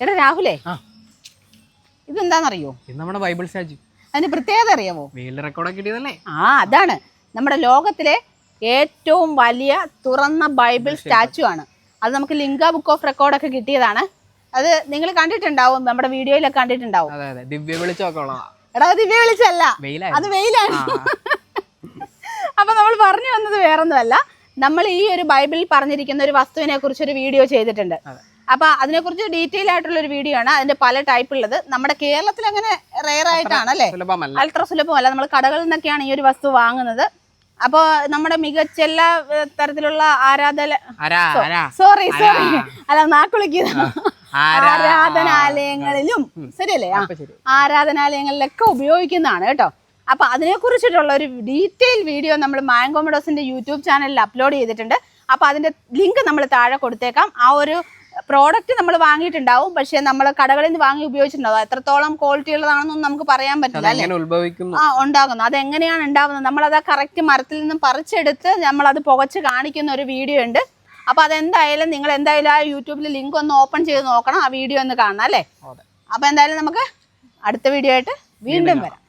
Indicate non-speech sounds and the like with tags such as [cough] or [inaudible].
എടാ രാഹുലേ. ഇതെന്താണെന്നറിയോ ഇത് നമ്മുടെ ബൈബിൾ സ്റ്റാച്ചു അതിന് പ്രത്യേകത അറിയാമോ വേൾഡ് റെക്കോർഡൊക്കെ കിട്ടിയതല്ലേ? ആ അതാണ്. നമ്മുടെ ലോകത്തിലെ ഏറ്റവും വലിയ തുറന്ന ബൈബിൾ സ്റ്റാച്ചു ആണ്. അത് നമുക്ക് ലിങ്ക ബുക്ക് ഓഫ് റെക്കോർഡൊക്കെ കിട്ടിയതാണ്. അത് നിങ്ങൾ കണ്ടിട്ടുണ്ടാവും നമ്മുടെ വീഡിയോയിലൊക്കെ കണ്ടിട്ടുണ്ടാവും. അതെ അതെ. ദിവ്യ വിളിച്ചൊക്കെ എടാ ദിവ്യ വിളിച്ചല്ല അത് വെയിലാണ്. [laughs] അപ്പൊ നമ്മൾ പറഞ്ഞു വന്നത് വേറൊന്നുമല്ല. നമ്മൾ ഈ ഒരു ബൈബിളിൽ പറഞ്ഞിരിക്കുന്ന ഒരു വസ്തുവിനെ കുറിച്ച് ഒരു വീഡിയോ ചെയ്തിട്ടുണ്ട്. അതെ. അപ്പൊ അതിനെക്കുറിച്ച് ഡീറ്റെയിൽ ആയിട്ടുള്ള ഒരു വീഡിയോ ആണ്. അതിന്റെ പല ടൈപ്പ് ഉള്ളത്. നമ്മുടെ കേരളത്തിൽ അങ്ങനെ റെയർ ആയിട്ടാണ് അല്ലേ അത്ര സുലഭമല്ല. നമ്മൾ കടകളിൽ നിന്നൊക്കെയാണ് ഈ ഒരു വസ്തു വാങ്ങുന്നത്. അപ്പോൾ നമ്മുടെ മികച്ച എല്ലാ തരത്തിലുള്ള ആരാധന ആരാ ആരാ? സോറി സോറി അല്ല നാക്കുളിക്കുന്ന. ആരാ- ആരാധനാലയങ്ങളിലും. ശരിയല്ലേ? അപ്പൊ ആരാധനാലയങ്ങളിലൊക്കെ ഉപയോഗിക്കുന്നതാണ് കേട്ടോ. അപ്പൊ അതിനെ കുറിച്ചിട്ടുള്ള ഒരു ഡീറ്റെയിൽ വീഡിയോ നമ്മൾ മാങ്കോമഡോസിന്റെ യൂട്യൂബ് ചാനലിൽ അപ്ലോഡ് ചെയ്തിട്ടുണ്ട്. അപ്പൊ അതിന്റെ ലിങ്ക് നമ്മൾ താഴെ കൊടുത്തേക്കാം. ആ ഒരു പ്രോഡക്റ്റ് നമ്മൾ വാങ്ങിയിട്ടുണ്ടാവും പക്ഷെ നമ്മൾ കടകളിൽ നിന്ന് വാങ്ങി ഉപയോഗിച്ചിട്ടുണ്ടാവും. എത്രത്തോളം ക്വാളിറ്റി ഉള്ളതാണെന്നൊന്നും നമുക്ക് പറയാൻ പറ്റില്ല അല്ലേ? ആ ഉണ്ടാകുന്നു. അത് എങ്ങനെയാണ് ഉണ്ടാവുന്നത് നമ്മളത് ആ കറക്റ്റ് മരത്തിൽ നിന്നും പറിച്ചെടുത്ത് നമ്മൾ അത് പുകച്ച് കാണിക്കുന്ന ഒരു വീഡിയോ ഉണ്ട്. അപ്പൊ അതെന്തായാലും നിങ്ങൾ എന്തായാലും ആ യൂട്യൂബിൽ ലിങ്ക് ഒന്ന് ഓപ്പൺ ചെയ്ത് നോക്കണം. ആ വീഡിയോ ഒന്ന് കാണണം അല്ലേ? അപ്പൊ എന്തായാലും നമുക്ക് അടുത്ത വീഡിയോ ആയിട്ട് വീണ്ടും വരാം.